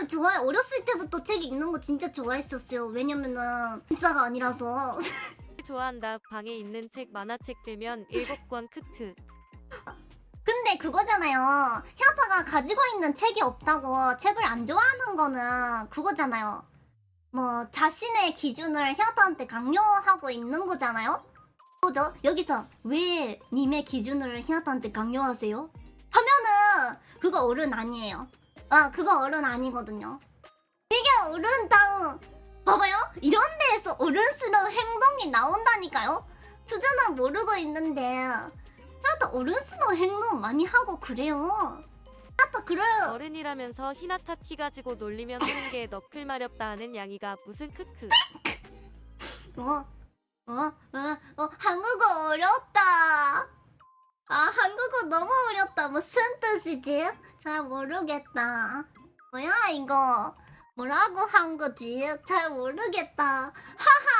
거를 좋아해. 어렸을 때부터 책 읽는 거 진짜 좋아했었어요. 왜냐면은 인싸가 아니라서. 좋아한다. 방에 있는 책 만화책 빼면 일곱 권 크크. 근데 그거잖아요. 히아파가 가지고 있는 책이 없다고 책을 안 좋아하는 거는 그거잖아요. 뭐 자신의 기준을 히아파한테 강요하고 있는 거잖아요. 그죠? 여기서 왜 님의 기준을 히아파한테 강요하세요? 하면은 그거 어른 아니에요. 아 그거 어른 아니거든요. 이게 어른다운 봐봐요. 이런 데에서 어른스러운 행동이 나온다니까요. 주제는 모르고 있는데 나도 어른스러운 행동 많이 하고 그래요. 나도 그래요. 어른이라면서 히나타 키 가지고 놀리면 하는 게 너클 마렵다 하는 양이가 무슨 크크. 어, 어, 어, 어, 한국어 어렵다. 아, 한국어 너무 어렵다. 무슨 뜻이지? 잘 모르겠다. 뭐야, 이거? 뭐라고 한 거지? 잘 모르겠다. 하하!